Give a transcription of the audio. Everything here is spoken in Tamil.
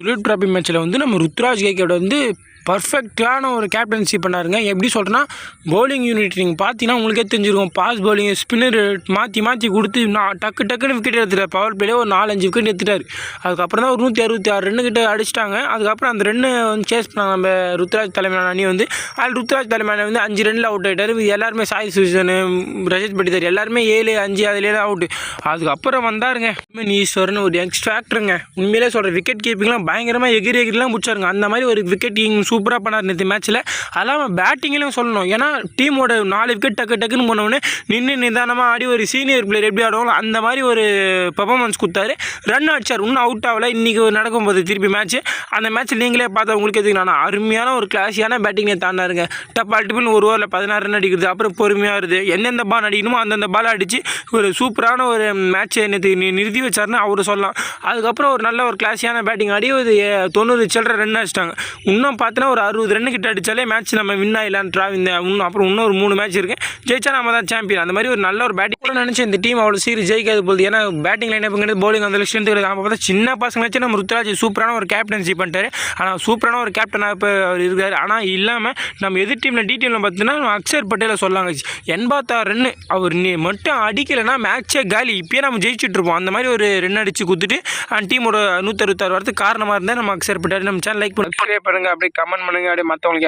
துலீப் டிராபி மேட்ச்சில் வந்து நம்ம ருத்ராஜ் கேக்கோட வந்து பர்ஃபெக்டான ஒரு கேப்டன்சி பண்ணாருங்க. எப்படி சொல்கிறேன்னா bowling யூனிட் நீங்கள் பார்த்தீங்கன்னா உங்களுக்கே தெரிஞ்சிருக்கும். பாஸ் பவுலிங் ஸ்பின்னர் மாற்றி மாற்றி கொடுத்து நான் டக்கு டக்குன்னு விக்கெட் எடுத்துட்டார். பவர் பிளேயே ஒரு நாலஞ்சு விக்கெட் எடுத்துட்டார். அதுக்கப்புறம் தான் ஒரு நூற்றி அறுபத்தி ஆறு ரன்னு கிட்ட அடிச்சிட்டாங்க. அதுக்கப்புறம் அந்த ரன்னு வந்து சேஸ் பண்ணாங்க. நம்ம ருத்ராஜ் தலைமையான அணி வந்து. அதில் ருத்ராஜ் தலைமையான வந்து அஞ்சு ரன்னில் அவுட் ஆகிட்டார் இது எல்லாருமே சாய் சுஜன் ரஜத் பட்டிதார் எல்லாருமே ஏழு அஞ்சு அதுலேயே அவுட்டு அதுக்கப்புறம் வந்தாருங்க. உண்மையின் ஈஸ்வரன் ஒரு எக்ஸ்ட்ராக்டருங்க உண்மையிலே சொல்கிற விக்கெட் கீப்பிங்லாம் பயங்கரமாக எகிரி எகிரிலாம் பிடிச்சாருங்க. அந்த மாதிரி ஒரு விக்கெட் கீப்பிங் சூப்பராக பண்ணார் நேற்று மேட்ச்சில் அல்லாமல் பேட்டிங்லையும் சொல்லணும். ஏன்னா டீமோட நாலு விக்கெட் டக்கு டக்குன்னு போனவுடனே நின்று நிதானமாக ஆடி ஒரு சீனியர் பிளேயர் எப்படி ஆடுவாங்களோ அந்த மாதிரி ஒரு பர்ஃபாமன்ஸ் கொடுத்தாரு. ரன் அடிச்சார். இன்னும் அவுட் ஆகல. இன்றைக்கி நடக்கும்போது திருப்பி மேட்ச்சு அந்த மேட்ச்சில் நீங்களே பார்த்தா உங்களுக்கு எதுக்கு? நான் அருமையான ஒரு கிளாஸியான பேட்டிங் தாண்டாருங்க. டப்பால் டிப்புன்னு ஒரு ஓவரில் பதினாறு ரன் அடிக்கிறது. அப்புறம் பொறுமையாக வருது. எந்தெந்த பால் அடிக்கணுமோ அந்தந்த பால் அடித்து ஒரு சூப்பரான ஒரு மேட்ச்சை நேற்று நிறுத்தி வச்சாருன்னு அவர் சொல்லலாம். அதுக்கப்புறம் ஒரு நல்ல ஒரு கிளாஸியான பேட்டிங் ஆடி ஒரு தொண்ணூறு சில்லற ரன் அடிச்சிட்டாங்க. இன்னும் பார்த்தீங்கன்னா ஒரு அறுபது ரன் கிட்ட அடித்தாலே மேட்ச் நம்ம வின் ஆகலான் ட்ரா இந்த இன்னும் அப்புறம் இன்னும் ஒரு மூணு மேட்ச் இருக்குது ஜெயிச்சா நம்ம தான் சாம்பியன் அந்த மாதிரி ஒரு நல்ல ஒரு பேட்டிங் கூட நினச்சி இந்த டீம் அவ்வளோ சீரி ஜெயிக்காது போகுது ஏன்னா பேட்டிங் லைன் அப்படிங்கிறது போலிங் அந்த ஸ்ட்ரென்த் இருக்குது நம்ம பார்த்தா சின்ன பசங்க வச்சு நம்ம ருத்ராஜ் சூப்பரான ஒரு கேப்டன்சி பண்ணிட்டாரு. ஆனால் சூப்பரான ஒரு கேப்டனாக இப்போ அவர் இருக்கார். ஆனால் இல்லாமல் நம்ம எதிர் டீமில் டி டீமில் பார்த்தீங்கன்னா அக்ஷர் பட்டேலை சொல்லாங்க. எண்பத்தாறு ரன்னு அவர் நீ மட்டும் அடிக்கலைன்னா மேட்ச்சே காலி. இப்பயே நம்ம ஜெயிச்சுட்ருப்போம் அந்த மாதிரி ஒரு ரன் அடித்து குத்துட்டு அந்த டீமோட நூற்றறுபத்தாறு வரத்துக்கு காரணமாக இருந்தால் நம்ம அக்ஷர் பட்டேல் நம்ம சேனல் லைக் பண்ணி. பண்ணுங்க. அப்படியே கமெண்ட் பண்ணுங்க. அப்படியே மற்றவங்களுக்கு